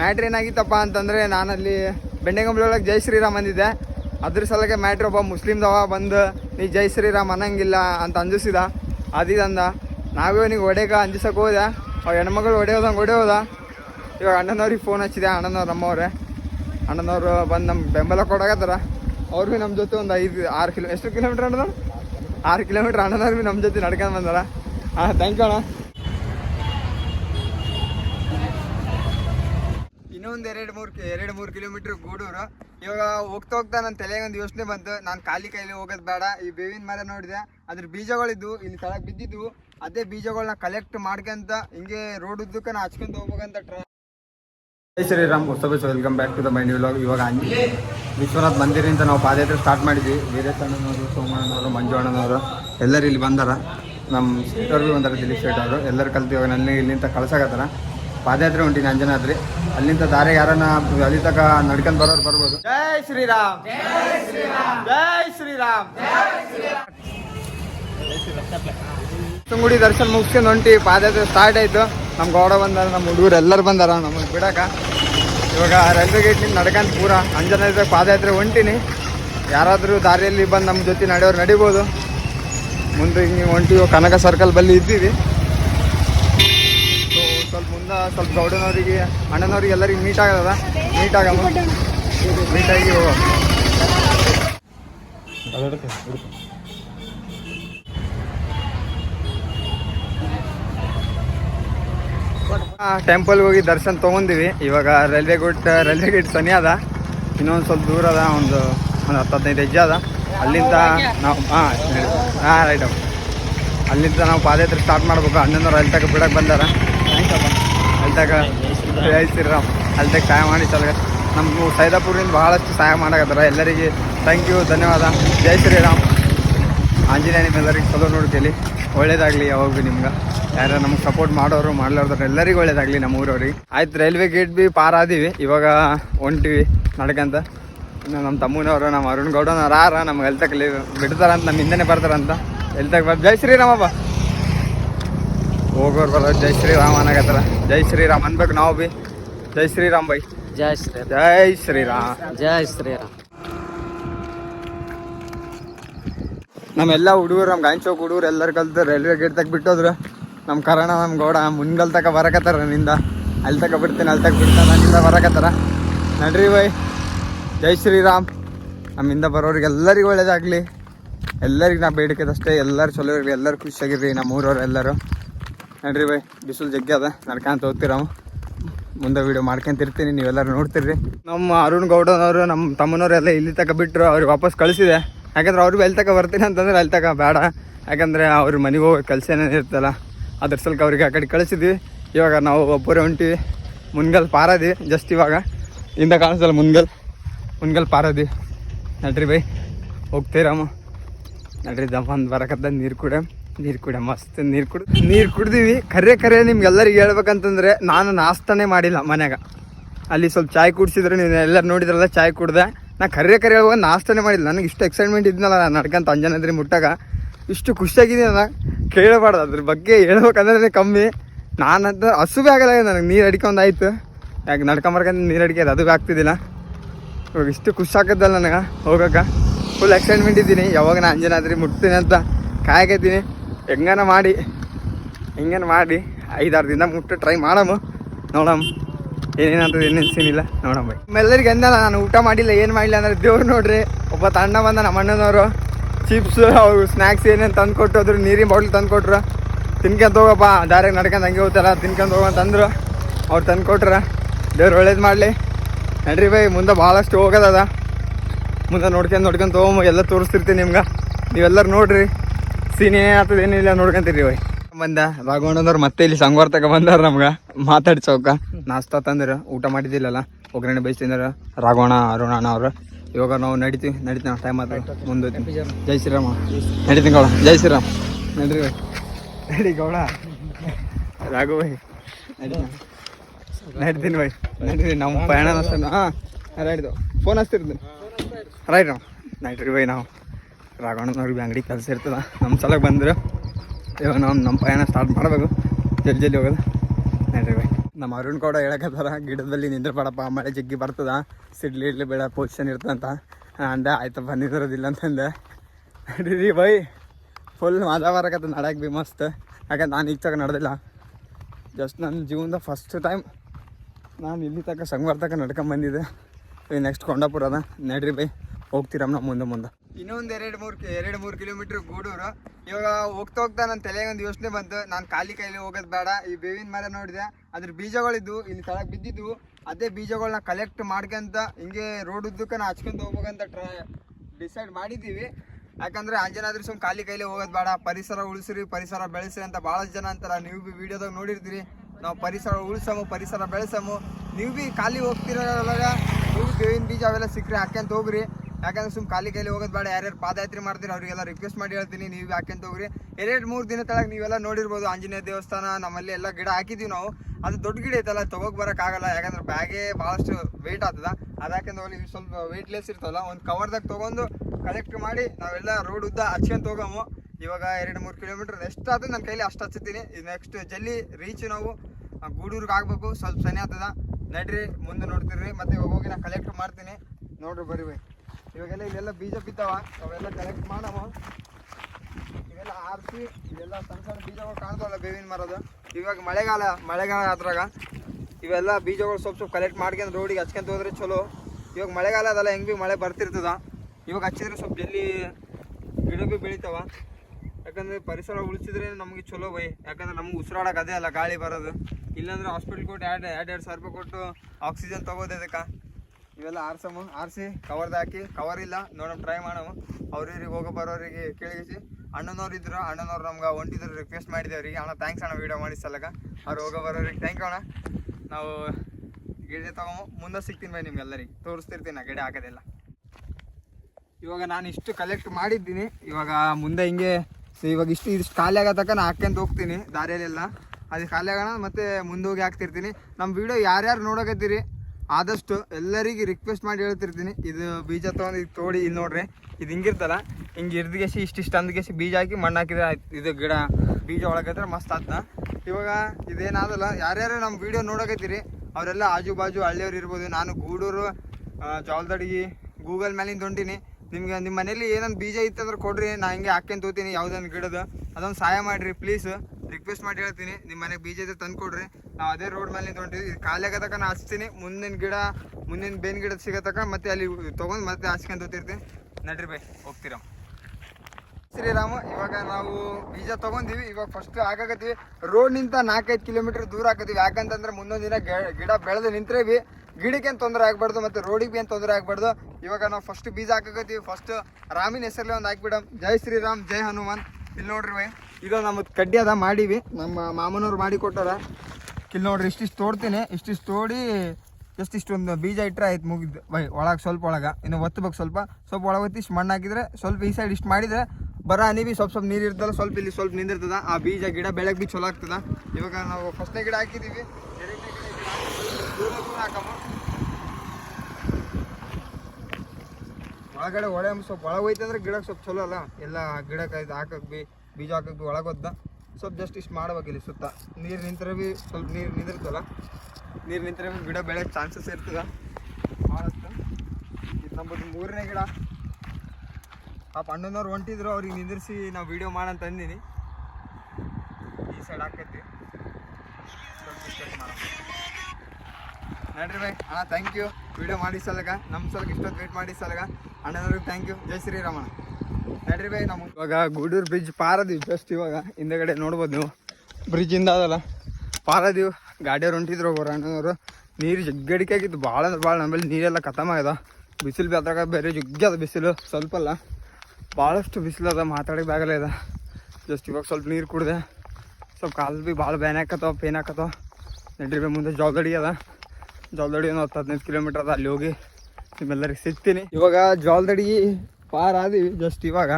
Matter ಏನಾಗಿತ್ತಪ್ಪ ಅಂತಂದರೆ ನಾನಲ್ಲಿ ಬೆಂಡೆಗಂಬಳೊಳಗೆ ಜೈ ಶ್ರೀರಾಮ್ ಅಂದಿದ್ದೆ. ಅದ್ರ ಸಲಕ್ಕೆ ಮ್ಯಾಟ್ರ್ ಒಬ್ಬ ಮುಸ್ಲಿಮ್ದವ ಬಂದು, ನೀ ಜೈ ಶ್ರೀರಾಮ್ ಅನ್ನಂಗಿಲ್ಲ ಅಂತ ಅಂಜಿಸಿದ. ಅದಿದಂದ ನಾವೇ ಅವನಿಗೆ ಒಡೆಗ ಅಂಜಿಸಕ್ಕೆ ಹೋದೆ. ಅವ್ರ ಹೆಣ್ಮಗಳು ಒಡೆಯೋದಂಗೆ ಒಡೆಯೋದ. ಇವಾಗ ಅಣ್ಣನವ್ರಿಗೆ ಫೋನ್ ಹಚ್ಚಿದೆ, ಅಣ್ಣನವ್ರು ನಮ್ಮವ್ರೆ. ಅಣ್ಣನವರು ಬಂದು ನಮ್ಮ ಬೆಂಬಲ ಕೊಡಾಕತ್ತಾರ. ಅವ್ರು ನಮ್ಮ ಜೊತೆ ಒಂದು ಐದು, ಆರು ಕಿಲೋ, ಎಷ್ಟು ಕಿಲೋಮೀಟ್ರ್ ಅಣ್ಣದವ್ರು ಆರು ಕಿಲೋಮೀಟ್ರ್ ಅಣ್ಣನವ್ರು ನಮ್ಮ ಜೊತೆ ನಡ್ಕೊಂಡು ಬಂದಾರ. ಹಾಂ ಥ್ಯಾಂಕ್ ಯು ಅಣ್ಣ. ಇನ್ನೊಂದು ಎರಡು ಮೂರು ಎರಡು ಮೂರು ಕಿಲೋಮೀಟ್ರ್ ಗೂಡೂರು. ಇವಾಗ ಹೋಗ್ತಾ ಹೋಗ್ತಾ ನನ್ನ ತಲೆಗೆ ಒಂದು ಯೋಚನೆ ಬಂತು. ನಾನು ಖಾಲಿ ಕೈಲಿ ಹೋಗೋದು ಬೇಡ. ಈ ಬೇವಿನ ಮರ ನೋಡಿದೆ. ಅದ್ರ ಬೀಜಗಳಿದ್ದು ಇಲ್ಲಿ ಕೆಳಗೆ ಬಿದ್ದಿದ್ದು ಅದೇ ಬೀಜಗಳನ್ನ ಕಲೆಕ್ಟ್ ಮಾಡ್ಕೊಂತ ಹಿಂಗೆ ರೋಡ್ ಉದ್ದಕ್ಕೆ ನಾ ಹಚ್ಕೊಂತ ಹೋಗ್ಬೇಕಂತ try Jai Shriram ಹೊಸಬ welcome back to the mind vlog ಇವಾಗ ಅಂಜಿ ವಿಶ್ವನಾಥ್ ಮಂದಿರಿಂದ ನಾವು ಪಾದಯಾತ್ರೆ ಸ್ಟಾರ್ಟ್ ಮಾಡಿದ್ವಿ. ವೀರೇಶಣ್ಣನವರು ಸೋಮಣ್ಣನವರು ಮಂಜು ಅಣ್ಣನವರು ಎಲ್ಲರೂ ಇಲ್ಲಿ ಬಂದಾರ. ನಮ್ಮ ಶೆಟ್ಟರ್ ಭೀ ಬಂದಾರ ದಿಲೀಪ್ ಶೆಟ್ ಅವರು ಎಲ್ಲರೂ ಕಲ್ತು ಇವಾಗ ನನ್ನ ಇಲ್ಲಿಂದ ಕಳ್ಸಾಕತ್ತಾರ ಪಾದಯಾತ್ರೆ ಹೊಂಟೀನಿ ಅಂಜನಾದ್ರಿ. ಅಲ್ಲಿಂದ ದಾರಿ ಯಾರನ್ನ ಅಲ್ಲಿ ತಕ ನಡ್ಕೊಂಡ್ ಬರೋರು ಬರ್ಬೋದು. ಜೈ ಶ್ರೀರಾಮ್. ಜೈ ಶ್ರೀರಾಮ್. ತುಂಗುಡಿ ದರ್ಶನ ಮುಗಿಸ್ಕೊಂಡು ಹೊಂಟಿ ಪಾದಯಾತ್ರೆ ಸ್ಟಾರ್ಟ್ ಆಯ್ತು. ನಮ್ಮ ಗೌಡ ಬಂದಾರ ನಮ್ಮ ಹುಡುಗರು ಎಲ್ಲರೂ ಬಂದಾರ ನಮಗೆ ಬಿಡಕ ಇವಾಗ ರೈಲ್ವೆ ಗೇಟ್ನಿಂದ ನಡ್ಕೊಂಡ್ ಪೂರ ಅಂಜನಾದ್ರಿ ಪಾದಯಾತ್ರೆ ಹೊಂಟಿನಿ. ಯಾರಾದರೂ ದಾರಿಯಲ್ಲಿ ಬಂದು ನಮ್ಮ ಜೊತೆ ನಡೆಯೋರು ನಡಿಬೋದು. ಮುಂದೆ ಹಿಂಗೆ ಹೊಂಟಿ ಕನಕ ಸರ್ಕಲ್ ಬಲ್ಲಿ ಇದ್ದೀವಿ. ಸ್ವಲ್ಪ ಮುಂದೆ ಸ್ವಲ್ಪ ಗೌಡನವರಿಗೆ, ಅಣ್ಣನವ್ರಿಗೆ ಎಲ್ಲರಿಗೆ ಮೀಟ್ ಆಗದ? ಮೀಟ್ ಆಗಲ್ಲ ಆಗಿ ಟೆಂಪಲ್ ಹೋಗಿ ದರ್ಶನ ತಗೊಂಡಿವಿ. ಇವಾಗ ರೈಲ್ವೆ ಗೇಟ್ ರೈಲ್ವೆ ಗೇಟ್ ಸನಿ ಅದ. ಇನ್ನೊಂದು ಸ್ವಲ್ಪ ದೂರ ಅದ, ಒಂದು ಒಂದು ಹತ್ತು ಹದಿನೈದು ಹೆಜ್ಜೆ ಅದ. ಅಲ್ಲಿಂದ ನಾವು, ಹಾಂ ಹಾಂ ರೈಟ್ ಅಲ್ಲಿಂದ ನಾವು ಪಾದಯಾತ್ರೆ ಸ್ಟಾರ್ಟ್ ಮಾಡ್ಬೇಕು. ಅಣ್ಣನವ್ರು ರೈಲ್ ತಗ ಬಿಡಕ್ಕೆ ಬಂದಾರ. ಅಲ್ಲಿ ತಗ ಜೈ ಶ್ರೀರಾಮ್ ಅಲ್ಲಿ ಸಹಾಯ ಮಾಡಿ ಚಲ. ನಮ್ಮ ಸೈದಾಪುರದಿಂದ ಬಹಳಷ್ಟು ಸಹಾಯ ಮಾಡಕತ್ತಾರ. ಎಲ್ಲರಿಗೆ ಥ್ಯಾಂಕ್ ಯು ಧನ್ಯವಾದ. ಜೈ ಶ್ರೀರಾಮ್. ಆಂಜನೇಯ ನಿಮ್ಮೆಲ್ಲರಿಗೆ ಚಲೋ ನೋಡ್ಕೇಳಿ ಒಳ್ಳೇದಾಗಲಿ ಯಾವಾಗ ನಿಮ್ಗೆ. ಯಾರು ನಮ್ಗೆ ಸಪೋರ್ಟ್ ಮಾಡೋರು, ಮಾಡ್ಲಾರ್ದವ್ರು ಎಲ್ಲರಿಗೂ ಒಳ್ಳೇದಾಗಲಿ ನಮ್ಮ ಊರವ್ರಿಗೆ. ಆಯ್ತು ರೈಲ್ವೆ ಗೇಟ್ ಭೀ ಪಾರಾದೀವಿ ಇವಾಗ ಹೊಂಟಿವಿ ನಡ್ಕಂತ. ಇನ್ನು ನಮ್ಮ ತಮ್ಮನವರು, ನಮ್ಮ ಅರುಣ್ ಗೌಡನವ್ರು ಆರ ನಮ್ಗೆ ಎಲ್ತಕ್ಕೆ ತಕ್ಕ ಬಿಡ್ತಾರಂತ, ನಮ್ಮ ಹಿಂದೆನೆ ಬರ್ತಾರಂತ. ಎಲ್ತಕ್ಕೆ ಬರ್ ಜೈ ಶ್ರೀರಾಮಪ್ಪ. ಹೋಗೋರು ಬರೋ ಜೈ ಶ್ರೀರಾಮ್ ಅನ್ನಕತ್ತಾರ. ಜೈ ಶ್ರೀರಾಮ್ ಅನ್ಬೇಕು ನಾವು ಬಿ ಜೈ ಶ್ರೀರಾಮ್ ಬೈ ಜೈ ಶ್ರೀ ಜೈ ಶ್ರೀರಾಮ್. ಜೈ ಶ್ರೀರಾಮ್. ನಮ್ಮೆಲ್ಲ ಹುಡುಗರು ನಮ್ಮ ಗಾಂಚ್ ಚೌಕ್ ಹುಡುಗರು ಎಲ್ಲರೂ ಕಲ್ತು ರೈಲ್ವೆ ಗೇಟ್ ತಗ ಬಿಟ್ಟೋದ್ರು. ನಮ್ಮ ಕರಣ ನಮ್ಮ ಗೌಡ ಮುಂಗಲ್ ತಕ ಬರಕತ್ತಾರ ನಿಂದ ಅಲ್ಲಿ ತಕ ಬಿಡ್ತೀನಿ ಅಲ್ಲಿ ತಕ ಬಿಡ್ತಾನೆ ನಿಂದ ಬರಕತ್ತಾರ. ನಡ್ರಿ ಬೈ ಜೈ ಶ್ರೀರಾಮ್. ನಮ್ಮಿಂದ ಬರೋರಿಗೆ ಎಲ್ಲರಿಗೂ ಒಳ್ಳೇದಾಗಲಿ. ಎಲ್ಲರಿಗೆ ನಾ ಬೇಡಿಕೆದಷ್ಟೇ ಎಲ್ಲರೂ ಚಲೋ ಇರಲಿ ಎಲ್ಲರೂ ಖುಷಿಯಾಗಿರ್ರಿ ನಮ್ಮ ಊರವ್ರು ಎಲ್ಲರೂ. ನಡ್ರಿ ಬೈ ಬಿಸಿಲು ಜಗ್ಗಿ ಅದ. ನಡ್ಕೊಂತ ಹೋಗ್ತಿರಾವು ಮುಂದೆ ವೀಡಿಯೋ ಮಾಡ್ಕೊಂತಿರ್ತೀನಿ, ನೀವೆಲ್ಲರೂ ನೋಡ್ತಿರ್ರಿ. ನಮ್ಮ ಅರುಣ್ ಗೌಡನವರು, ನಮ್ಮ ತಮ್ಮನವರೆಲ್ಲ ಇಲ್ಲಿ ತಕ ಬಿಟ್ಟರು ಅವ್ರಿಗೆ ವಾಪಸ್ ಕಳಿಸಿದೆ. ಯಾಕಂದ್ರೆ ಅವ್ರಿಗೆ ಎಲ್ಲಿ ತಕ ಬರ್ತೀನಿ ಅಂತಂದ್ರೆ ಅಲ್ಲಿ ತಕ ಬೇಡ. ಯಾಕಂದರೆ ಅವ್ರ ಮನೆಗೆ ಹೋಗೋ ಕೆಲಸ ಏನೇನು ಇರ್ತಲ್ಲ ಅದ್ರ ಸಲಕ್ಕೆ ಅವ್ರಿಗೆ ಆ ಕಡೆ ಕಳಿಸಿದ್ವಿ. ಇವಾಗ ನಾವು ಒಬ್ಬರೇ ಹೊಂಟಿವಿ. ಮುನ್ಗಲ್ ಪಾರದಿ ಜಸ್ಟ್ ಇವಾಗ. ಇಂದ ಕಾಣಿಸಲ್ಲ ಮುನ್ಗಲ್. ಮುನ್ಗಲ್ ಪಾರದಿ ನಡ್ರಿ ಬೈ ಹೋಗ್ತೀರಮ್ಮ. ನಡ್ರಿ ದಮ್ಮ ಬರಕತ್ತ ನೀರು ಕುಡ. ನೀರು ಕುಡ ಮಸ್ತ್ ನೀರು ಕುಡ್, ನೀರು ಕುಡ್ದೀವಿ. ಕರೆ ಕರೆ ನಿಮ್ಗೆಲ್ಲರಿಗೆ ಹೇಳ್ಬೇಕಂತಂದ್ರೆ ನಾನು ನಾಷ್ಟನೇ ಮಾಡಿಲ್ಲ ಮನ್ಯಾಗ. ಅಲ್ಲಿ ಸ್ವಲ್ಪ ಚಾಯ್ ಕುಡಿಸಿದ್ರೆ, ನೀವು ಎಲ್ಲರೂ ನೋಡಿದ್ರಲ್ಲ ಚಾಯ್ ಕುಡ್ದೆ. ನಾ ಕರೆ ಕರೆ ಹೋಗಿ ನಾಷ್ಟನೇ ಮಾಡಿಲ್ಲ. ನನಗೆ ಇಷ್ಟು ಎಕ್ಸೈಟ್ಮೆಂಟ್ ಇದ್ನಲ್ಲ ನಾನು ನಡ್ಕಂತ ಅಂಜನಾದ್ರಿ ಮುಟ್ಟಾಗ. ಇಷ್ಟು ಖುಷಿಯಾಗಿದ್ದೀನಿ ಕೇಳಬಾರ್ದು ಅದ್ರ ಬಗ್ಗೆ ಹೇಳ್ಬೇಕಂದ್ರೆ ಕಮ್ಮಿ. ನಾನಂತ ಹಸುವೆ ಆಗಲ್ಲ ನನಗೆ ನೀರು ಅಡಿಕೊಂಡ್ ಆಯ್ತು. ಯಾಕೆ ನಡ್ಕೊಂಬರ್ಕಂತ ನೀರು ಅಡಿಕೆ ಅದು ಆಗ್ತಿದ್ದಿಲ್ಲ ಇವಾಗ ಇಷ್ಟು ಖುಷಿ ಆಗದ್ದಲ್ಲ ನನಗೆ ಹೋಗಕ್ಕೆ ಫುಲ್ ಎಕ್ಸೈಟ್ಮೆಂಟ್ ಇದ್ದೀನಿ. ಯಾವಾಗ ನಾನು ಅಂಜನಾದ್ರಿ ಮುಟ್ತೀನಿ ಅಂತ ಕಾಯಕತ್ತೀನಿ. ಹೆಂಗನ ಮಾಡಿ ಹೆಂಗನ ಮಾಡಿ, ಐದಾರು ದಿನ ಮುಟ್ಟು ಟ್ರೈ ಮಾಡಮ್ಮ ನೋಡಮ್ಮ ಏನೇನು ಏನೇನು ಸೀನಿಲ್ಲ ನೋಡಮ್ಮ ಬೈ. ಎಲ್ಲರಿಗೆ ಅಂದಲ್ಲ, ನಾನು ಊಟ ಮಾಡಿಲ್ಲ, ಏನು ಮಾಡಿಲ್ಲ ಅಂದರೆ ದೇವ್ರು ನೋಡ್ರಿ, ಒಬ್ಬ ತಣ್ಣ ಬಂದ ನಮ್ಮ ಅಣ್ಣನವರು ಚಿಪ್ಸ್ ಅವರು ಸ್ನ್ಯಾಕ್ಸ್ ಏನೇನು ತಂದು ಕೊಟ್ಟೋದ್ರು, ನೀರಿನ ಬಾಟ್ಲ್ ತಂದು ಕೊಟ್ರು. ತಿನ್ಕೊಂತ ಹೋಗಪ್ಪ ದಾರಿಗೆ ನಡ್ಕೊಂಡು ಹಂಗೆ ಹೋಗ್ತಾರ, ತಿನ್ಕೊಂತ ಹೋಗಂತ ಅಂದರು. ಅವ್ರು ತಂದು ಕೊಟ್ರ. ದೇವ್ರು ಒಳ್ಳೇದು ಮಾಡಲಿ. ನಡ್ರಿ ಬೈ, ಮುಂದೆ ಭಾಳಷ್ಟು ಹೋಗೋದದ. ಮುಂದೆ ನೋಡ್ಕೊಂಡು ನೋಡ್ಕೊಂಡು ತೊಗೊಂಬ, ಎಲ್ಲ ತೋರಿಸ್ತಿರ್ತೀನಿ ನಿಮ್ಗೆ. ನೀವೆಲ್ಲರೂ ನೋಡ್ರಿ. ಸೀನ್ ಆತದ ಏನಿಲ್ಲ, ನೋಡ್ಕೊಂತೀರಿ ಹೋಯ್. ಬಂದ. ರಾಘವಣ್ಣದವ್ರು ಮತ್ತೆ ಇಲ್ಲಿ ಸಂಗವಾರ ತಗ ಬಂದಾರ ನಮ್ಗೆ. ಮಾತಾಡಿ ಚೌಕ. ನಾಷ್ಟ ತಂದ್ರ, ಊಟ ಮಾಡಿದ್ದಿಲ್ಲಲ್ಲ. ಒಗ್ಗರಣೆ ಬೈಸ್ ತಿಂದಾರ ರಾಘವಣ ಅರುಣ ಅಣ್ಣ ಅವ್ರು. ಇವಾಗ ನಾವು ನಡಿತೀವಿ ನಾವು ಟೈಮ್ ಆದ್ರೆ. ಮುಂದೆ ಜೈ ಶ್ರೀರಾಮ. ನಡಿತೀನಿ ಗೌಡ. ಜೈ ಶ್ರೀರಾಮ್. ನಡ್ರಿ ನಡಿ ಗೌಡ. ರಾಘು ಬೈ ನಡೀತೀನಿ. ಭಯ್ ಬೈ ನಡ್ರಿ, ನಮ್ಮ ಪಯಣ ಹಾಂ ರೈಟ್ ಫೋನ್ ಹಚ್ತಿರ್ತೀನಿ ರೈಟ್ ನಾವು ನೈಟ್ರಿ ಬೈ ನಾವು. ರಾಘವಣ್ಣನವ್ರಿಗೆ ಅಂಗಡಿ ಕೆಲಸ ಇರ್ತದ. ನಮ್ಮ ಸಲಕ್ಕೆ ಬಂದರು. ಇವಾಗ ನಾವು ನಮ್ಮ ಪಯಣ ಸ್ಟಾರ್ಟ್ ಮಾಡಬೇಕು. ಜಲ್ದಿ ಜಲ್ದಿ ಹೋಗೋದು. ನಡ್ರಿ ಬೈ. ನಮ್ಮ ಅರುಣ್ ಕೂಡ ಹೇಳಕತ್ತಾರ, ಗಿಡದಲ್ಲಿ ನಿಂದ್ರೆ ಬೇಡಪ್ಪ ಮಳೆ ಜಗ್ಗಿ ಬರ್ತದ. ಸಿಡ್ಲಿ ಇಡ್ಲಿ ಬೇಡ ಪೊಸಿಷನ್ ಇರ್ತಂತ ನಾನ್ ಅಂದೆ, ಆಯ್ತಪ್ಪ, ನಿಂದಿರೋದಿಲ್ಲ ಅಂತಂದೆ. ನಡೀರಿ ಬೈ. ಫುಲ್ ಮಜಾ ಬರಕತ್ತ ನಡಕ್ಕೆ ಬಿ ಮಸ್ತ್. ಯಾಕಂದ್ರೆ ನಾನು ಈಗ ತಗ ನಡೆದಿಲ್ಲ. ಜಸ್ಟ್ ನನ್ನ ಜೀವನದ ಫಸ್ಟ್ ಟೈಮ್ ನಾನು ಇಲ್ಲಿ ತಕ ಸಂಗವಾರ ತನಕ ನಡ್ಕೊಂಡ್ ನೆಕ್ಸ್ಟ್ ಕೊಂಡಾಪುರ ಅದ. ನಡ್ರಿ ಬೈ. ಹೋಗ್ತಿರಮ್ಮ ನಾವು ಮುಂದೆ ಮುಂದೆ. ಇನ್ನೊಂದು ಎರಡು ಮೂರು ಎರಡು ಮೂರು ಕಿಲೋಮೀಟ್ರ್ ಗೂಡೂರು. ಇವಾಗ ಹೋಗ್ತಾ ಹೋಗ್ತಾ ನನ್ನ ತಲೆಗೆ ಒಂದು ಯೋಚನೆ ಬಂತು. ನಾನು ಖಾಲಿ ಕೈಲಿ ಹೋಗೋದು ಬೇಡ. ಈ ಬೇವಿನ ಮರ ನೋಡಿದೆ. ಅದ್ರ ಬೀಜಗಳಿದ್ದು ಇಲ್ಲಿ ಕೆಳಗೆ ಬಿದ್ದಿದ್ವು. ಅದೇ ಬೀಜಗಳನ್ನ ಕಲೆಕ್ಟ್ ಮಾಡ್ಕೊಂತ ಹಿಂಗೆ ರೋಡ್ ಉದ್ದಕ್ಕೆ ನಾ ಹಚ್ಕೊಂತ ಹೋಗ್ಬೇಕಂತ ಟ್ರೈ ಡಿಸೈಡ್ ಮಾಡಿದ್ದೀವಿ. ಯಾಕಂದ್ರೆ ಅಂಜನಾದ್ರೂ ಸುಮ್ ಖಾಲಿ ಕೈಲಿ ಹೋಗೋದು ಬೇಡ. ಪರಿಸರ ಉಳಿಸ್ರಿ, ಪರಿಸರ ಬೆಳೆಸ್ರಿ ಅಂತ ಭಾಳಷ್ಟು ಜನ ಅಂತಾರ. ನೀವು ಬಿ ವಿಡಿಯೋದಾಗ ನೋಡಿರ್ತೀರಿ. ನಾವು ಪರಿಸರ ಉಳಿಸಮು, ಪರಿಸರ ಬೆಳೆಸಮು. ನೀವು ಬಿ ಖಾಲಿ ಹೋಗ್ತಿರೋವಾಗ ನೀವು ಬೇವಿನ ಬೀಜ ಅವೆಲ್ಲ ಸಿಕ್ಕರೆ, ಹಾಕ್ಯಂತ ಹೋಗ್ರಿ. ಯಾಕಂದ್ರೆ ಸುಮ್ ಖಾಲಿ ಕೈಲಿ ಹೋಗೋದು ಬೇಡ, ಯಾರ್ಯಾರು ಪಾದಯಾತ್ರೆ ಮಾಡ್ತೀರಿ ಅವರಿಗೆಲ್ಲ ರಿಕ್ವೆಸ್ಟ್ ಮಾಡಿ ಹೇಳ್ತೀನಿ, ನೀವು ಯಾಕೆಂತ ಹೋಗ್ರಿ? ಎರಡು, ಮೂರು ದಿನ ತಳಗ ನೀವೆಲ್ಲ ನೋಡಿರ್ಬೋದು, ಆಂಜನೇಯ ದೇವಸ್ಥಾನ, ನಮ್ಮಲ್ಲಿ ಎಲ್ಲ ಗಿಡ ಹಾಕಿದೀವಿ ನಾವು. ಅದು ದೊಡ್ಡ ಗಿಡ ಐತಲ್ಲ ತಗೋಕ್ ಬರಕ್ ಆಗಲ್ಲ, ಯಾಕಂದ್ರೆ ಬ್ಯಾಗೇ ಭಾಳಷ್ಟು ವೆಯ್ಟ್ ಆಗ್ತದ. ಅದಾಕಂದ್ರೆ ಅವ್ರಿಗೆ ಸ್ವಲ್ಪ ವೆಯ್ಟ್ ಲೆಸ್ ಇರ್ತಲ್ಲ ಒಂದು ಕವರ್ದಾಗ ತೊಗೊಂಡು ಕಲೆಕ್ಟ್ ಮಾಡಿ, ನಾವೆಲ್ಲ ರೋಡ್ ಉದ್ದ ಹಚ್ಕೊಂತ ಹೋಗಮು ಇವಾಗ ಎರಡು, ಮೂರು ಕಿಲೋಮೀಟರ್ ಎಷ್ಟು ಆದ್ರೆ ನನ್ನ ಕೈಲಿ ಅಷ್ಟು ಹಚ್ತೀನಿ ನೆಕ್ಸ್ಟ್ ಜಲ್ಲಿ ರೀಚ್ ನಾವು ಗೂಡೂರ್ಗೆ ಆಗ್ಬೇಕು, ಸ್ವಲ್ಪ ಸನಿ ಆಗ್ತದ. ನಡ್ರಿ, ಮುಂದೆ ನೋಡ್ತೀರಿ ಮತ್ತೆ ಹೋಗಿ ನಾನು ಕಲೆಕ್ಟ್ ಮಾಡ್ತೀನಿ. ನೋಡ್ರಿ ಬರೀ ಇವಾಗೆಲ್ಲ ಇಲ್ಲೆಲ್ಲ ಬೀಜ ಬಿದ್ದಾವ, ಅವೆಲ್ಲ ಕಲೆಕ್ಟ್ ಮಾಡವ ಇವೆಲ್ಲ ಆರಿಸಿ, ಇವೆಲ್ಲ ಸಣ್ಣ ಸಣ್ಣ ಬೀಜಗಳು ಕಾಣ್ತಾವಲ್ಲ ಬೇವಿನ ಮರದ. ಇವಾಗ ಮಳೆಗಾಲ ಮಳೆಗಾಲ ಅದ್ರಾಗ ಇವೆಲ್ಲ ಬೀಜಗಳು ಸ್ವಲ್ಪ ಸ್ವಲ್ಪ ಕಲೆಕ್ಟ್ ಮಾಡ್ಕೊಂಡು ರೋಡಿಗೆ ಹಚ್ಕೊಂತ ಹೋದ್ರೆ ಚಲೋ. ಇವಾಗ ಮಳೆಗಾಲ ಅದಲ್ಲ ಹೆಂಗೆ ಭೀ ಮಳೆ ಬರ್ತಿರ್ತದ. ಇವಾಗ ಹಚ್ಚಿದ್ರೆ ಸ್ವಲ್ಪ ಜಲ್ಲಿ ಗಿಡ ಭೀ ಬೆಳಿತಾವ. ಯಾಕಂದ್ರೆ ಪರಿಸರ ಉಳಿಸಿದ್ರೆ ನಮಗೆ ಚಲೋ ಬೈ ಯಾಕಂದ್ರೆ ನಮ್ಗೆ ಉಸಿರಾಡಕ್ಕೆ ಅದೇ ಅಲ್ಲ ಗಾಳಿ ಬರೋದು. ಇಲ್ಲಾಂದ್ರೆ ಹಾಸ್ಪಿಟ್ಲ್ ಕೊಟ್ಟು ಎರಡು ಎರಡು ಎರಡು ಸಾವಿರ ರೂಪಾಯಿ ಕೊಟ್ಟು ಆಕ್ಸಿಜನ್ ತೊಗೋದು ಅದಕ್ಕೆ ಇವೆಲ್ಲ ಆರ್ಸಮು, ಆರಿಸಿ ಕವರ್ದು ಹಾಕಿ ಕವರ್ ಇಲ್ಲ. ನೋಡಮ್ ಟ್ರೈ ಮಾಡೋ ಅವ್ರಿಗೆ ಹೋಗೋ ಬರೋರಿಗೆ ಕೇಳಿಸಿ ಅಣ್ಣನವ್ರು ಇದ್ರು, ಅಣ್ಣನವ್ರು ನಮ್ಗೆ ಹೊಂಟಿದ್ರು ರಿಕ್ವೆಸ್ಟ್ ಮಾಡಿದೇವ್ರಿಗೆ ಅಣ್ಣ ಥ್ಯಾಂಕ್ಸ್ ಅಣ್ಣ ವೀಡಿಯೋ ಮಾಡಿ ಸಲಗ. ಅವ್ರು ಹೋಗೋ ಬರೋರಿಗೆ ಥ್ಯಾಂಕ್ ಯು ಅಣ್ಣ. ನಾವು ಗಿಡ ತಗೊಂಡು ಮುಂದೆ ಸಿಗ್ತೀನಿ ಬೈ ನಿಮ್ಗೆಲ್ಲರಿಗೆ. ತೋರಿಸ್ತಿರ್ತೀನಿ ನಾ ಗಿಡ ಹಾಕೋದಿಲ್ಲ. ಇವಾಗ ನಾನು ಇಷ್ಟು ಕಲೆಕ್ಟ್ ಮಾಡಿದ್ದೀನಿ. ಇವಾಗ ಮುಂದೆ ಹಿಂಗೆ ಇವಾಗ ಇಷ್ಟು ಇಷ್ಟು ಖಾಲಿ ಆಗೋ ತಕ್ಕ ನಾನು ಹಾಕ್ಯಂತ ಹೋಗ್ತೀನಿ ದಾರಿಯಲ್ಲೆಲ್ಲ. ಅದು ಖಾಲಿ ಆಗೋಣ ಮತ್ತೆ ಮುಂದೆ ಹೋಗಿ ಹಾಕ್ತಿರ್ತೀನಿ. ನಮ್ಮ ವಿಡಿಯೋ ಯಾರ್ಯಾರು ನೋಡಕತ್ತೀರಿ? ಆದಷ್ಟು ಎಲ್ಲರಿಗೆ ರಿಕ್ವೆಸ್ಟ್ ಮಾಡಿ ಹೇಳ್ತಿರ್ತೀನಿ. ಇದು ಬೀಜ ತೊಗೊಂಡು ಇದು ತೋಡಿ ಇಲ್ಲಿ ನೋಡ್ರಿ. ಇದು ಹಿಂಗಿರ್ತಲ್ಲ, ಹಿಂಗೆ ಇರ್ದಿಗೆಸಿ ಇಷ್ಟಿಷ್ಟು ಅಂದ್ಗೆಸಿ ಬೀಜ ಹಾಕಿ ಮಣ್ಣು ಹಾಕಿದ್ರೆ ಆಯ್ತು. ಇದು ಗಿಡ, ಬೀಜ ಒಳಗಿದ್ರೆ ಮಸ್ತ್ ಆತ. ಇವಾಗ ಇದೇನಾದಲ್ಲ, ಯಾರ್ಯಾರು ನಮ್ಮ ವೀಡಿಯೋ ನೋಡಕತ್ತೀರಿ, ಅವರೆಲ್ಲ ಆಜು ಬಾಜು ಹಳ್ಳಿಯವ್ರು ಇರ್ಬೋದು. ನಾನು ಗೂಡೂರು ಜೋಳದಡ್ಗಿ ಗೂಗಲ್ ಮೇಲಿಂದ ಹೊಂಟೀನಿ. ನಿಮ್ಗೆ ನಿಮ್ಮ ಮನೇಲಿ ಏನೊಂದು ಬೀಜ ಇತ್ತಂದ್ರೆ ಕೊಡ್ರಿ, ನಾ ಹಿಂಗೆ ಹಾಕ್ಯಂತ ತೋತೀನಿ ಯಾವುದೊಂದು ಗಿಡದ. ಅದೊಂದು ಸಹಾಯ ಮಾಡಿರಿ ಪ್ಲೀಸ್ ರಿಕ್ವೆಸ್ಟ್ ಮಾಡಿ ಹೇಳ್ತೀನಿ ನಿಮ್ಮ ಮನೆಗೆ ಬೀಜ ಇದ್ರೆ ತಂದು ಕೊಡ್ರಿ ನಾವು ಅದೇ ರೋಡ್ ಮೇಲೆ ನಿಂತ್ಕೊಂಡಿದ್ವಿ. ಖಾಲಿ ನಾ ಹಚ್ತೀನಿ. ಮುಂದಿನ ಗಿಡ, ಮುಂದಿನ ಬೇನ್ ಗಿಡ ಸಿಗತಕ್ಕ ಮತ್ತೆ ಅಲ್ಲಿ ತೊಗೊಂಡು ಮತ್ತೆ ಹಚ್ಕೊಂತ ಹೋಗ್ತಿರ್ತೀನಿ. ನಡ್ರಿ ಬೈ, ಹೋಗ್ತೀರಾ? ಶ್ರೀರಾಮ, ಇವಾಗ ನಾವು ಬೀಜ ತಗೊಂಡಿವಿ. ಇವಾಗ ಫಸ್ಟ್ ಹಾಕಕತ್ತೀವಿ ರೋಡ್ ನಿಂತ ನಾಲ್ಕೈದು ಕಿಲೋಮೀಟರ್ ದೂರ ಹಾಕತ್ತೀವಿ ಯಾಕಂತಂದ್ರೆ ಮುಂದೊಂದು ದಿನ ಗಿಡ ಬೆಳೆದು ನಿಂತ್ರೇವಿ. ಗಿಡಕ್ಕೆ ಏನು ತೊಂದರೆ ಆಗ್ಬಾರ್ದು ಮತ್ತೆ ರೋಡಿಗೆ ಏನು ತೊಂದರೆ ಆಗ್ಬಾರ್ದು? ಇವಾಗ ನಾವು ಫಸ್ಟ್ ಬೀಜ ಹಾಕಕತ್ತೀವಿ. ಫಸ್ಟ್ ರಾಮಿನ ಹೆಸರಲ್ಲಿ ಒಂದು ಹಾಕ್ಬಿಡಮ್. ಜೈ ಶ್ರೀರಾಮ್, ಜೈ ಹನುಮಾನ್. ಇಲ್ಲಿ ನೋಡ್ರಿ ಬೈ. ಇದು ನಮ್ಮದು ಕಡ್ಡಿ ಅದ ಮಾಡೀವಿ. ನಮ್ಮ ಮಾಮನವ್ರು ಮಾಡಿ ಕೊಟ್ಟಾರ. ಇಲ್ಲಿ ನೋಡ್ರಿ, ಇಷ್ಟಿಷ್ಟು ತೋಡ್ತೀನಿ, ಇಷ್ಟಿಷ್ಟು ತೋಡಿ ಜಸ್ಟ್ ಇಷ್ಟೊಂದು ಬೀಜ ಇಟ್ಟರೆ ಆಯ್ತು ಮುಗಿದ್ದು. ಬೈ, ಒಳಗೆ ಸ್ವಲ್ಪ ಒಳಗೆ, ಇನ್ನು ಒತ್ತಬೇಕು ಸ್ವಲ್ಪ. ಸ್ವಲ್ಪ ಒಳಗೆ ಹೊತ್ತಿ ಇಷ್ಟು ಮಣ್ಣು ಹಾಕಿದ್ರೆ ಸ್ವಲ್ಪ ಈ ಸೈಡ್ ಇಷ್ಟು ಮಾಡಿದ್ರೆ ಬರ ಬಿ ಸ್ವಲ್ಪ ಸ್ವಲ್ಪ ನೀರು ಇರ್ತಲ್ಲ ಸ್ವಲ್ಪ ಇಲ್ಲಿ ಸ್ವಲ್ಪ ನಿಂದಿರ್ತದ, ಆ ಬೀಜ ಗಿಡ ಬೆಳಗ್ಗೆ ಬಿ ಚಲೋ ಆಗ್ತದ. ಇವಾಗ ನಾವು ಫಸ್ಟ್ನೇ ಗಿಡ ಹಾಕಿದ್ದೀವಿ ಒಳಗಡೆ ಒಳೆ ಸ್ವಲ್ಪ ಒಳಗೆ ಹೋಯ್ತಂದ್ರೆ ಗಿಡಕ್ಕೆ ಸ್ವಲ್ಪ ಚಲೋ ಅಲ್ಲ. ಎಲ್ಲ ಗಿಡಕ್ಕೆ ಹಾಕಕ್ಕೆ ಬಿ, ಬೀಜ ಹಾಕಕ್ಕೆ ಒಳಗೆ ಒದ್ದ. ಸ್ವಲ್ಪ ಜಸ್ಟ್ ಇಷ್ಟು ಮಾಡುವಾಗ ಇಲ್ಲಿ ಸುತ್ತ. ನೀರು ನಿಂತರೆ ಬಿ ಸ್ವಲ್ಪ ನೀರು ನಿಂದಿರ್ತಲ್ಲ ನೀರು ನಿಂತರೆ ಭೀ ಗಿಡ ಬೆಳೆಯೋಕ್ಕೆ ಚಾನ್ಸಸ್ ಇರ್ತದ. ಭಾಳಷ್ಟು ಇದು ನಮ್ಮದು ಮೂರನೇ ಗಿಡ. ಆ ಅಣ್ಣನವ್ರು ಹೊಂಟಿದ್ರು ಅವ್ರಿಗೆ ನಿಂದಿರಿಸಿ ನಾವು ವಿಡಿಯೋ ಮಾಡಂತ ಅಂದಿನಿ. ಈ ಸೈಡ್ ಹಾಕೈತಿ ನಡ್ರಿ ಬೈ. ಅಣ್ಣ ಥ್ಯಾಂಕ್ ಯು ವಿಡಿಯೋ ಮಾಡಿ ಸಲಗ ನಮ್ಮ ಸಲಗ ಇಷ್ಟೊತ್ತು ವೇಟ್ ಮಾಡಿ ಸಲಗ. ಅಣ್ಣನವ್ರಿಗೆ ಥ್ಯಾಂಕ್ ಯು ಜೈ ಶ್ರೀರಾಮಣ್ಣ. ನಡ್ರಿ ಬೈ ನಮ್ಮ ಇವಾಗ ಗೂಡೂರು ಬ್ರಿಡ್ಜ್ ಪಾರದೀವಿ ಜಸ್ಟ್ ಇವಾಗ. ಹಿಂದೆಗಡೆ ನೋಡ್ಬೋದು ನೀವು. ಬ್ರಿಡ್ಜಿಂದ ಅದಲ್ಲ. ಪಾರದೀವ್ ಗಾಡಿಯವ್ರು ಹೊಂಟಿದ್ರು ಒಬ್ಬರು ಅಣ್ಣನವರು. ನೀರು ಜಗ್ಗಡಿಕೆ ಆಗಿತ್ತು. ಭಾಳ ಅಂದ್ರೆ ಭಾಳ. ನಮ್ಮಲ್ಲಿ ನೀರೆಲ್ಲ ಖತಮ ಆಗಿದೆ. ಬಿಸಿಲು ಅದ್ರಾಗ ಬೇರೆ ಜಗ್ಗಿ ಅದ ಬಿಸಿಲು. ಸ್ವಲ್ಪ ಅಲ್ಲ. ಭಾಳಷ್ಟು ಬಿಸಿಲು ಅದ. ಮಾತಾಡೋಕೆ ಆಗಲ್ಲ ಇದೆ ಜಸ್ಟ್ ಇವಾಗ ಸ್ವಲ್ಪ ನೀರು ಕುಡ್ದೆ. ಸ್ವಲ್ಪ ಕಾಲು ಭೀ ಭಾಳ ಬ್ಯಾನ್ ಹಾಕತ್ತವ ಪೇನ್ ಹಾಕತ್ತವ ನಡ್ರಿ ಬೈ ಮುಂದೆ ಜವಾಬ್ದಾರಿ ಅದ. ಜವಾಬ್ದಾರಿ ಒಂದು ಹತ್ತು ಹದಿನೈದು ಕಿಲೋಮೀಟರ್ ಅಲ್ಲಿ ಹೋಗಿ ನಿಮ್ಮೆಲ್ಲರಿಗೆ ಸಿಗ್ತೀನಿ. ಇವಾಗ ಜೋಲ್ದಡಿ ಪಾರ್ ಆದಿವಿ ಜಸ್ಟ್ ಇವಾಗ.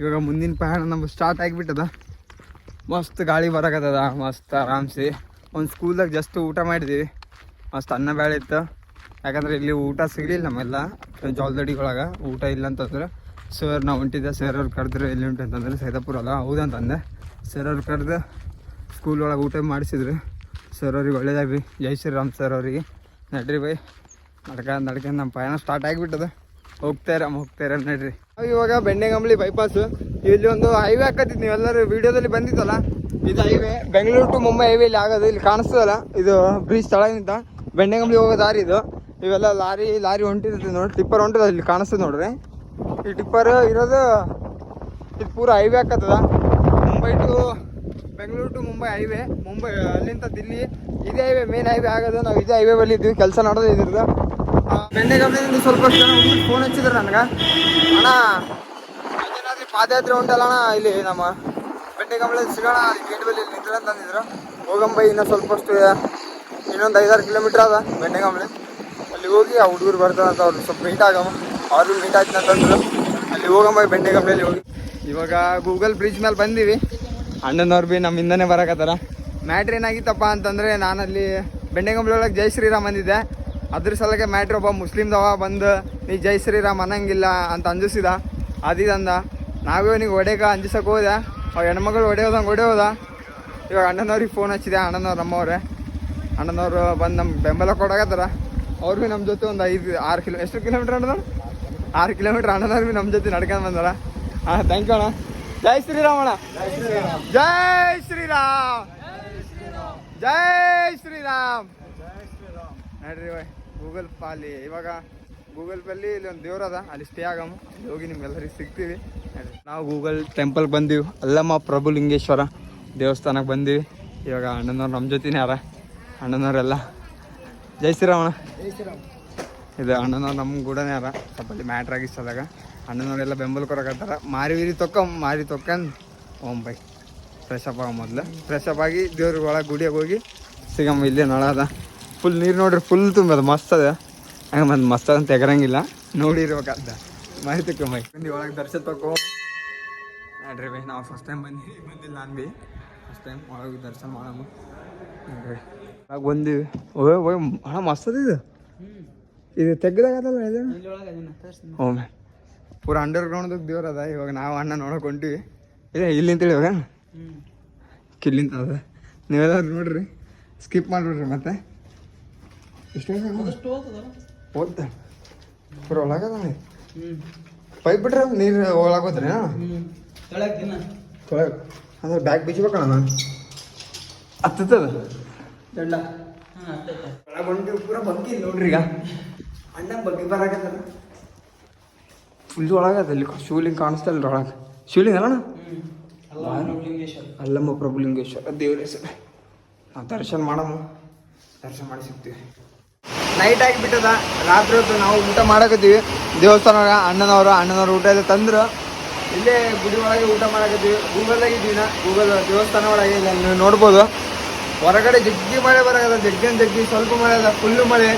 ಇವಾಗ ಮುಂದಿನ ಪ್ರಯಾಣ ನಮ್ಗೆ ಸ್ಟಾರ್ಟ್ ಆಗಿಬಿಟ್ಟದ. ಮಸ್ತ್ ಗಾಳಿ ಬರಕತ್ತದ, ಮಸ್ತ್ ಆರಾಮ್ಸಿ. ಒಂದು ಸ್ಕೂಲ್ದಾಗ ಜಸ್ಟ್ ಊಟ ಮಾಡಿದ್ದೀವಿ ಮಸ್ತ್ ಅನ್ನ ಬೇಳೆ ಇತ್ತು. ಯಾಕಂದ್ರೆ ಇಲ್ಲಿ ಊಟ ಸಿಗಲಿಲ್ಲ ನಮ್ಮೆಲ್ಲ ಜವಾಲ್ದಡಿಗಳಾಗ ಊಟ ಇಲ್ಲ ಅಂತಂದ್ರೆ ಸರ್ ನಾವು ಹೊಂಟಿದ್ದೆ. ಸರ್ ಅವ್ರು ಕರೆದ್ರು ಎಲ್ಲಿ ಉಂಟು ಅಂತಂದ್ರೆ ಸೈದಾಪುರ ಅಲ್ಲ ಹೌದಂತಂದೆ ಸರ್ ಅವ್ರು ಕರೆದು ಸ್ಕೂಲ್ ಒಳಗೆ ಊಟ ಮಾಡಿಸಿದ್ರು. ಸರ್ ಅವ್ರಿಗೆ ಒಳ್ಳೇದಾಗ್ರಿ ಜೈ ಶ್ರೀರಾಮ್ ಸರ್ ಅವ್ರಿಗೆ. ನಡ್ರಿ ಬೈ. ನಡ್ಕ ನಡ್ಕ ನಮ್ಮ ಪಯಣ ಸ್ಟಾರ್ಟ್ ಆಗಿಬಿಟ್ಟದ. ಹೋಗ್ತಾ ಇರಮ್ಮ ಹೋಗ್ತಾ ಇರಮ್ಮ ನಡ್ರಿ. ಇವಾಗ ಬೆಣ್ಣೆಗಂಬಳಿ ಬೈಪಾಸ್ ಇಲ್ಲಿ ಒಂದು ಹೈವೇ ಹಾಕತ್ತಿದ್ ನೀವೆಲ್ಲರೂ ವಿಡಿಯೋದಲ್ಲಿ ಬಂದಿತ್ತಲ್ಲ ಇದು highway Bengaluru to Mumbai highway ಇಲ್ಲಿ ಆಗೋದು. ಇಲ್ಲಿ ಕಾಣಿಸ್ತದಲ್ಲ? ಇದು ಬ್ರಿಡ್ಜ್ ಸ್ಥಳದಿಂದ ಬೆಣ್ಣೆಗಂಬಳಿ ಹೋಗೋ ದಾರಿ ಇದು. ಇವೆಲ್ಲ ಲಾರಿ ಲಾರಿ ಹೊಂಟಿರ್ತೈತಿ ನೋಡಿ ಟಿಪ್ಪರ್ ಹೊಂಟದ, ಇಲ್ಲಿ ಕಾಣಿಸ್ತದೆ ನೋಡ್ರಿ. ಈ ಟಿಪ್ಪರ್ ಇರೋದು, ಇದು ಪೂರ highway ಹಾಕತ್ತದ. Mumbai to Bengaluru to Mumbai highway, Mumbai ಅಲ್ಲಿಂದ ದಿಲ್ಲಿ, ಇದೇ ಹೈವೇ ಮೇನ್ ಹೈವೇ ಆಗೋದು. ನಾವು ಇದೇ ಹೈವೇ ಬಲ್ಲಿ ಇದ್ವಿ ಕೆಲಸ ನೋಡೋದು ಇದ್ರದ್ದು. ಬೆಣ್ಣೆಗಂಬಳಿಯಿಂದ ಸ್ವಲ್ಪ ಫೋನ್ ಹಚ್ಚಿದ್ರು ನನಗೆ. ಅಣ್ಣ, ಏನಾದ್ರು ಪಾದಯಾತ್ರೆ ಉಂಟಲ್ಲ ಇಲ್ಲಿ ನಮ್ಮ ಬೆಣ್ಣೆಗಂಬಳಿ ಸಿಗೋಣ ಗೇಟ್ ಬಲ್ಲಿ ನಿಂತ್ರ ಅಂತ ಹೋಗಂಬೈ, ಇನ್ನೂ ಸ್ವಲ್ಪ ಅಷ್ಟು ಇನ್ನೊಂದು ಐದಾರು ಕಿಲೋಮೀಟ್ರ್ ಅದ ಬೆಣ್ಣೆಗಂಬಳಿ ಅಲ್ಲಿ ಹೋಗಿ ಆ ಹುಡುಗರು ಬರ್ತಾರೆ ಅಂತ ಅವ್ರು ಸ್ವಲ್ಪ ಮೀಟ್ ಆಗಮ್ಮ. ಅವ್ರು ಮೀಟ್ ಅಂತಂದ್ರು ಅಲ್ಲಿ ಹೋಗಂಬ ಬೆಣ್ಣೆಗಂಬಳಿಯಲ್ಲಿ ಹೋಗಿ. ಇವಾಗ ಗೂಗಲ್ ಬ್ರಿಡ್ಜ್ ಮೇಲೆ ಬಂದೀವಿ. ಅಣ್ಣನವ್ರು ಭೀ ನಮ್ಮ ಹಿಂದನೇ ಬರಕತ್ತಾರ. ಮ್ಯಾಟ್ರ್ ಏನಾಗಿತ್ತಪ್ಪ ಅಂತಂದರೆ ನಾನಲ್ಲಿ ಬೆಣ್ಣೆಗಂಬಳಿ ಒಳಗೆ ಜೈ ಶ್ರೀರಾಮ್ ಅಂದಿದ್ದೆ ಅದ್ರ ಸಲಕ್ಕೆ ಮ್ಯಾಟ್ರ್ ಒಬ್ಬ ಮುಸ್ಲಿಮ್ದವ ಬಂದು, ನೀ ಜೈ ಶ್ರೀರಾಮ್ ಅನ್ನಂಗಿಲ್ಲ ಅಂತ ಅಂಜಿಸಿದ. ಅದಿದಂದ ನಾವೇ ಅವನಿಗೆ ಒಡೆಗ ಅಂಜಿಸಕ್ಕೆ ಹೋದೆ. ಅವ್ರ ಹೆಣ್ಮಗಳು ಒಡೆಯೋದಂಗೆ ಒಡೆಯೋದ. ಇವಾಗ ಅಣ್ಣನವ್ರಿಗೆ ಫೋನ್ ಹಚ್ಚಿದೆ ಅಣ್ಣನವ್ರು ನಮ್ಮವ್ರೆ. ಅಣ್ಣನವರು ಬಂದು ನಮ್ಮ ಬೆಂಬಲ ಕೊಡಕತ್ತಾರ. ಅವ್ರು ನಮ್ಮ ಜೊತೆ ಒಂದು ಐದು, ಆರು ಕಿಲೋ, ಎಷ್ಟು ಕಿಲೋಮೀಟ್ರ್ ಅಣ್ಣದವ್ರು ಆರು ಕಿಲೋಮೀಟ್ರ್ ಅಣ್ಣನವ್ರು ಭೀ ನಮ್ಮ ಜೊತೆ ನಡ್ಕೊಂಡು ಬಂದಾರ. ಹಾಂ ಥ್ಯಾಂಕ್ ಯು ಅಣ್ಣ. ಜೈ ಶ್ರೀ ರಾಮಣ್ಣ ಜೈ ಶ್ರೀರಾಮ್. ಜೈ ಶ್ರೀರಾಮ್. ನೋಡ್ರಿ ಗೂಗಲ್ ಪಾಲಿ ಇವಾಗ ಗೂಗಲ್ ಪಲ್ಲಿ ಇಲ್ಲಿ ಒಂದು ದೇವ್ರದ ಅದ ಅಲ್ಲಿ ಸ್ಟೇ ಆಗಮ್ಮ ಅಲ್ಲಿ ಹೋಗಿ ನಿಮ್ಗೆಲ್ಲರಿಗೆ ಸಿಗ್ತೀವಿ. ನಾವು ಗೂಗಲ್ ಟೆಂಪಲ್ ಬಂದೀವಿ. ಅಲ್ಲಮ್ಮ ಪ್ರಭುಲಿಂಗೇಶ್ವರ ದೇವಸ್ಥಾನಕ್ಕೆ ಬಂದೀವಿ. ಇವಾಗ ಅಣ್ಣನವ್ರು ನಮ್ಮ ಜೊತೆನೇ ಯಾರ ಅಣ್ಣನವರೆಲ್ಲ. ಜೈ ಶ್ರೀರಾಮಣ್ಣ. ಇದು ಅಣ್ಣನವ್ರು ನಮ್ಮ ಕೂಡನೇ ಯಾರ ಸ್ವಲ್ಪ ಅಲ್ಲಿ ಮ್ಯಾಟ್ರ್ ಆಗಿಸ್ತದಾಗ ಅಣ್ಣನವರೆಲ್ಲ ಬೆಂಬಲ ಕೊಡಕತ್ತಾರ. ಮಾರಿ ವೀರಿ ತೊಕ್ಕ ಮಾರಿ ತೊಕ್ಕಂದು ಓಂ ಬೈ. ಫ್ರೆಶ್ ಅಪ್ ಆಗ ಮೊದಲು. ಫ್ರೆಶ್ ಅಪ್ ಆಗಿ ದೇವ್ರಿಗೆ ಒಳಗೆ ಗುಡಿಯಾಗ ಹೋಗಿ ಸಿಗಮ್ಮ ಇಲ್ಲೇ ನಳ ಅದ. ಫುಲ್ ನೀರು ನೋಡ್ರಿ ಫುಲ್ ತುಂಬದ ಮಸ್ತ್ ಅದ. ಹಂಗೆ ಮತ್ತೆ ಮಸ್ತ್ ಅಂತ ತೆಗರಂಗಿಲ್ಲ ನೋಡಿರ್ಬೇಕಂತ. ಮಾರಿ ತೊಕ್ಕ ಮೈ ಬಂದು ಒಳಗೆ ದರ್ಶನ ತಕೋ ನೋಡ್ರಿ ಬೈ ನಾವು ಫಸ್ಟ್ ಟೈಮ್ ಬಂದು ಬಂದಿಲ್ಲ ನಾನು ಭೀ ಫಸ್ಟ್ ಟೈಮ್ ಒಳಗೆ ದರ್ಶನ ಮಾಡಮ್ಮ. ನೋಡ್ರಿ ಓಯ್ ಓಯ್ ಭಾಳ ಮಸ್ತ್ ಅದ ಇದು. ಇದು ತೆಗ್ದಾಗತ್ತಲ್ಲ ಇದು? ಓಮೆ ಪೂರ ಅಂಡರ್ ಗ್ರೌಂಡ್ದಾಗ ದೇವ್ರ ಅದ ಇವಾಗ ನಾವು ಅಣ್ಣ ನೋಡಕ್ ಹೊಂಟಿವಿ. ಇಲ್ಲಿ ಅಂತೇಳಿ ಇವಾಗ. ಕಿಲ್ಲಿಂತ ಅದ. ನೀವೆಲ್ಲ ನೋಡ್ರಿ. ಸ್ಕಿಪ್ ಮಾಡ್ಬಿಡ್ರಿ ಮತ್ತೆ. ಓದ್ತ ಪೂರ ಒಳಗದ ಪೈಪ್ ಬಿಟ್ರೆ ನೀರು ಒಳಗೋದ್ರಿ ತೊಳಗ ಅಂದ್ರೆ ಬ್ಯಾಗ್ ಬಿಚ್ಬೇಕಣ್ಣ ಹತ್ತದ ಹೊಂಟಿವಿ ಪೂರ ಬಗ್ಗಿ ನೋಡ್ರಿ ಈಗ. ಅಣ್ಣ ಬಗ್ಗೆ ಬರಾಕತ್ತಾರ ಫುಲ್ ಒಳಗೆ ಅದಲ್ಲಿ ಶಿವಲಿಂಗ ಕಾಣಿಸ್ತಾ ಇಲ್ಲ ಒಳಗೆ ಶಿವಲಿಂಗ ಅಲ್ಲಣ್ಣ? ಅಲ್ಲಮ್ಮ ಪ್ರಭುಲಿಂಗೇಶ್ವರ ದೇವ್ರ ಹೆಸರು. ನಾವು ದರ್ಶನ ಮಾಡಮ್ಮ ದರ್ಶನ ಮಾಡಿ ಸಿಗ್ತೀವಿ. ನೈಟ್ ಆಗಿಬಿಟ್ಟದ. ರಾತ್ರಿ ಹೊತ್ತು ನಾವು ಊಟ ಮಾಡಕತ್ತೀವಿ. ದೇವಸ್ಥಾನ ಅಣ್ಣನವರು, ಅಣ್ಣನವ್ರು ಊಟ ಎಲ್ಲ ತಂದ್ರು. ಇಲ್ಲೇ ಗುಡಿ ಒಳಗೆ ಊಟ ಮಾಡಕತ್ತೀವಿ. ಗೂಗಲ್ದಾಗ ಇದ್ದೀವಿ ನಾ. ಗೂಗಲ್ ದೇವಸ್ಥಾನ ಒಳಗೆ ನೀವು ನೋಡ್ಬೋದು. ಹೊರಗಡೆ ಜಗ್ಗಿ ಮಳೆ ಬರೋದ ಜಗ್ಗಿನ ಜಗ್ಗಿ ಸ್ವಲ್ಪ ಮಳೆ ಅದ. ಫುಲ್ಲು ಮಳೆ.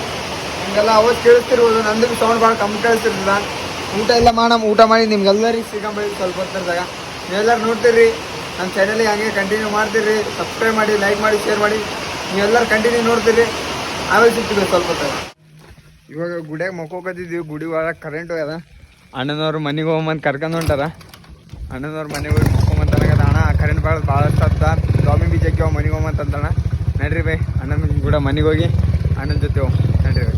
ಹಿಂಗೆಲ್ಲ ಅವತ್ತು ಕೇಳಿಸ್ತಿರ್ಬೋದು. ನಂದಿಗೆ ಸೌಂಡ್ ಭಾಳ ಕಮ್ಮಿ ಕೇಳಿಸ್ತಿರ್ತದ. ಊಟ ಎಲ್ಲ ಮಾಡಮ್ಮ ಊಟ ಮಾಡಿ ನಿಮ್ಗೆಲ್ಲರಿಗೆ ಸಿಗಂಬಳಿ ಸ್ವಲ್ಪ ಹೊತ್ತಿರ್ದಾಗ ನೀವೆಲ್ಲರೂ ನೋಡ್ತೀರಿ ನಮ್ಮ ಚಾನಲಿಗೆ ಹಂಗೆ ಕಂಟಿನ್ಯೂ ಮಾಡ್ತೀರಿ ಸಬ್ಸ್ಕ್ರೈಬ್ ಮಾಡಿ ಲೈಕ್ ಮಾಡಿ ಶೇರ್ ಮಾಡಿ. ನೀವೆಲ್ಲರೂ ಕಂಟಿನ್ಯೂ ನೋಡ್ತೀರಿ ಆಮೇಲೆ ಸಿಗ್ತೀವಿ ಸ್ವಲ್ಪ ಹೊತ್ತಾಗ ಇವಾಗ ಗುಡಿಯಾಗ ಮಕ್ಕೋಕತ್ತಿದ್ದೀವಿ, ಗುಡಿ ಒಳಗೆ ಕರೆಂಟ್ ಹೋಗ್ಯದ. ಅಣ್ಣನವ್ರು ಮನೆಗೆ ಹೋಗ್ಬಂದು ಕರ್ಕೊಂಡು ಹೊಂಟಾರ. ಅಣ್ಣನವ್ರ ಮನೆಗೆ ಹೋಗಿ ಮಕ್ಕೊಂಬಂತನಾಗದ ಅಣ್ಣ ಕರೆಂಟ್ ಭಾಳ ಭಾಳ ಹತ್ತ ಸ್ವಾಮಿ ಬೀಜಕ್ಕೆ ಹೋಗಿ ಮನೆಗೆ ಹೋಗ್ಬಂತಂತಣ್ಣ ನಡ್ರಿ ಬೈ, ಅಣ್ಣನ ಕೂಡ ಮನೆಗೆ ಹೋಗಿ, ಅಣ್ಣನ ಜೊತೆ ಹೋಗಿ. ನಡ್ರಿ ಬೈ.